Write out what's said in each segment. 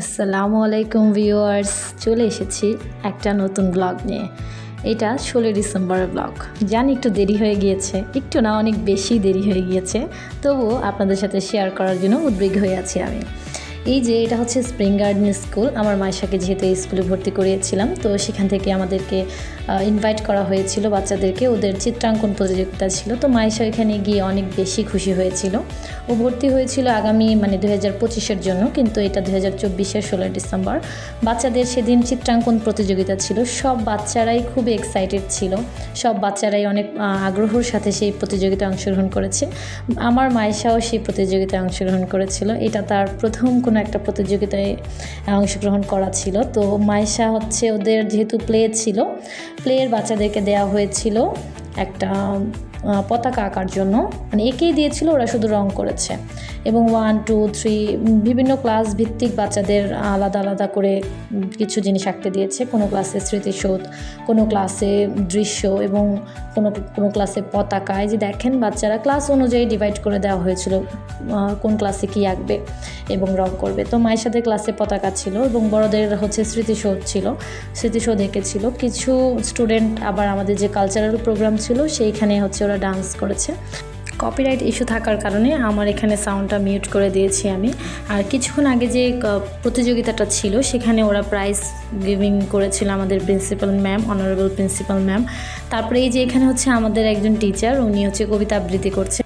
আসসালামু আলাইকুম ভিউয়ার্স, চলে এসেছি একটা নতুন ব্লগ নিয়ে। এটা ষোলো ডিসেম্বরের ব্লগ জানি একটু দেরি হয়ে গিয়েছে, একটু না, অনেক বেশি দেরি হয়ে গিয়েছে। তবুও আপনাদের সাথে শেয়ার করার জন্য উদ্বেগ হয়ে আছি আমি। এই যে এটা হচ্ছে স্প্রিং গার্ডেন স্কুল আমার মায়েশাকে যেহেতু এই স্কুলে ভর্তি করিয়েছিলাম তো সেখান থেকে আমাদেরকে ইনভাইট করা হয়েছিল বাচ্চাদেরকে, ওদের চিত্রাঙ্কন প্রতিযোগিতা ছিল, তো মায়েশা এখানে গিয়ে অনেক বেশি খুশি হয়েছিল। ও ভর্তি হয়েছিল আগামী মানে দু হাজার পঁচিশের জন্য, কিন্তু এটা দু হাজার চব্বিশের ষোলোই ডিসেম্বর। বাচ্চাদের সেদিন চিত্রাঙ্কন প্রতিযোগিতা ছিল, সব বাচ্চারাই খুব এক্সাইটেড ছিল, সব বাচ্চারাই অনেক আগ্রহর সাথে সেই প্রতিযোগিতায় অংশগ্রহণ করেছে। আমার মায়েশাও সেই প্রতিযোগিতায় অংশগ্রহণ করেছিল, এটা তার প্রথম কোনো একটা প্রতিযোগিতায় অংশগ্রহণ করা ছিল। তো মায়েশা হচ্ছে ওদের যেহেতু প্লে ছিল প্লেয়ের বাচ্চাদেরকে দেওয়া হয়েছিল একটা পতাকা আঁকার জন্য। মানে একেই দিয়েছিল, ওরা শুধু রং করেছে। এবং ওয়ান টু থ্রি বিভিন্ন ক্লাস ভিত্তিক বাচ্চাদের আলাদা আলাদা করে কিছু জিনিস আঁকতে দিয়েছে। কোনো ক্লাসে স্মৃতিসৌধ, কোনো ক্লাসে দৃশ্য এবং কোনো কোনো ক্লাসে পতাকা। এই যে দেখেন বাচ্চারা ক্লাস অনুযায়ী ডিভাইড করে দেওয়া হয়েছিল কোন ক্লাসে কী আঁকবে এবং রং করবে। তো মায়ের সাথে ক্লাসে পতাকা ছিল এবং বড়দের হচ্ছে স্মৃতিসৌধ ছিল। স্মৃতিসৌধ এঁকেছিল। কিছু স্টুডেন্ট আবার আমাদের যে কালচারাল প্রোগ্রাম ছিল, সেইখানে হচ্ছে ওরা ডান্স করেছে। কপিরাইট ইস্যু থাকার কারণে আমার এখানে সাউন্ডটা মিউট করে দিয়েছি আমি। আর কিছুক্ষণ আগে যে প্রতিযোগিতাটা ছিল, সেখানে ওরা প্রাইজ গিভিং করেছিল আমাদের principal ma'am honourable principal ma'am তারপরে এই যে এখানে হচ্ছে আমাদের একজন টিচার উনি হচ্ছে কবিতা আবৃত্তি করছে।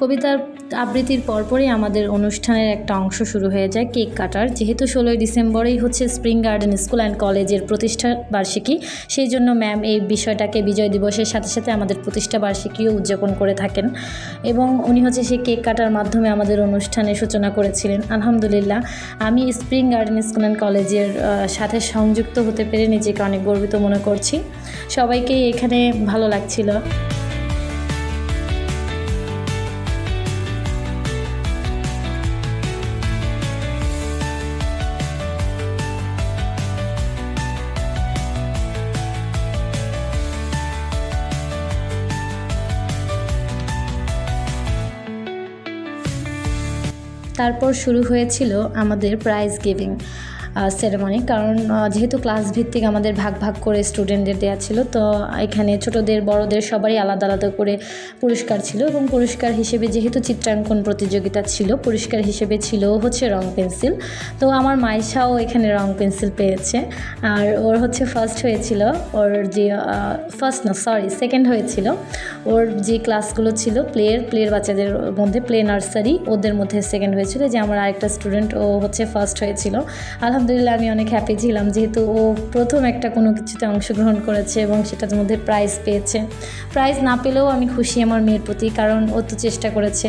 কবিতার আবৃত্তির পরপরই আমাদের অনুষ্ঠানের একটা অংশ শুরু হয়ে যায়, কেক কাটার। যেহেতু ষোলোই ডিসেম্বরেই হচ্ছে স্প্রিং গার্ডেন স্কুল অ্যান্ড কলেজের প্রতিষ্ঠা বার্ষিকী, সেই জন্য ম্যাম এই বিষয়টাকে বিজয় দিবসের সাথে সাথে আমাদের প্রতিষ্ঠা বার্ষিকীও উদযাপন করে থাকেন। এবং উনি হচ্ছে সেই কেক কাটার মাধ্যমে আমাদের অনুষ্ঠানের সূচনা করেছিলেন। আলহামদুলিল্লাহ, আমি স্প্রিং গার্ডেন স্কুল অ্যান্ড কলেজের সাথে সংযুক্ত হতে পেরে নিজেকে অনেক গর্বিত মনে করছি। সবাইকেই এখানে ভালো লাগছিল। তারপর শুরু হয়েছিল আমাদের প্রাইজ গিভিং সেরেমনি কারণ যেহেতু ক্লাস ভিত্তিক আমাদের ভাগ ভাগ করে স্টুডেন্টদের দেওয়া ছিল, তো এখানে ছোটদের, বড়দের সবারই আলাদা আলাদা করে পুরস্কার ছিল এবং পুরস্কার হিসেবে যেহেতু চিত্রাঙ্কন প্রতিযোগিতা ছিল, পুরস্কার হিসেবে ছিল হচ্ছে রং পেন্সিল। তো আমার মাইশাও এখানে রং পেন্সিল পেয়েছে। আর ওর হচ্ছে ফার্স্ট হয়েছিল, ওর যে ফার্স্ট না সরি সেকেন্ড হয়েছিল। ওর যে ক্লাসগুলো ছিল প্লেয়ের প্লেয়ের বাচ্চাদের মধ্যে প্লে নার্সারি ওদের মধ্যে সেকেন্ড হয়েছিল। যে আমার আরেকটা স্টুডেন্ট ও হচ্ছে ফার্স্ট হয়েছিল। আলহামদুলিল্লাহ আমি অনেক হ্যাপি ছিলাম যেহেতু ও প্রথম একটা কোনো কিছুতে অংশগ্রহণ করেছে এবং সেটার মধ্যে প্রাইজ পেয়েছে। প্রাইজ না পেলেও আমি খুশি আমার মেয়ের প্রতি, কারণ ও তো চেষ্টা করেছে।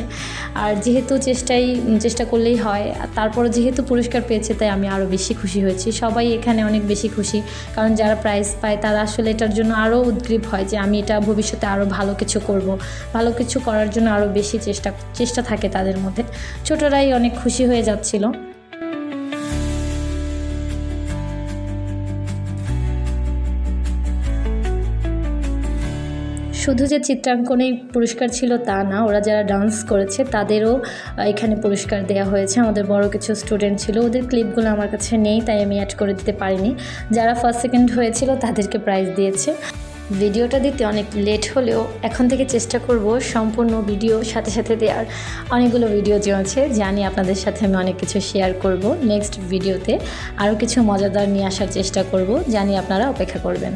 আর যেহেতু চেষ্টাই, চেষ্টা করলেই হয় তারপরে যেহেতু পুরস্কার পেয়েছে, তাই আমি আরও বেশি খুশি হয়েছি। সবাই এখানে অনেক বেশি খুশি, কারণ যারা প্রাইজ পায়, তারা আসলে এটার জন্য আরও উদ্গ্রীব হয় যে আমি এটা ভবিষ্যতে আরও ভালো কিছু করব। ভালো কিছু করার জন্য আরও বেশি চেষ্টা চেষ্টা থাকে তাদের মধ্যে। ছোটরাই অনেক খুশি হয়ে যাচ্ছিল। শুধু যে চিত্রাঙ্কনেই পুরস্কার ছিল তা না, ওরা যারা ডান্স করেছে তাদেরও এখানে পুরস্কার দেওয়া হয়েছে। আমাদের বড় কিছু স্টুডেন্ট ছিল, ওদের ক্লিপগুলো আমার কাছে নেই, তাই আমি অ্যাড করে দিতে পারিনি। যারা ফার্স্ট সেকেন্ড হয়েছিল তাদেরকে প্রাইজ দিয়েছে। ভিডিওটা দিতে অনেক লেট হলেও এখন থেকে চেষ্টা করব সম্পূর্ণ ভিডিও সাথে সাথে দেওয়ার। অনেকগুলো ভিডিও জমেছে জানি আপনাদের সাথে আমি অনেক কিছু শেয়ার করব নেক্সট ভিডিওতে আরও কিছু মজাদার নিয়ে আসার চেষ্টা করব জানি আপনারা অপেক্ষা করবেন।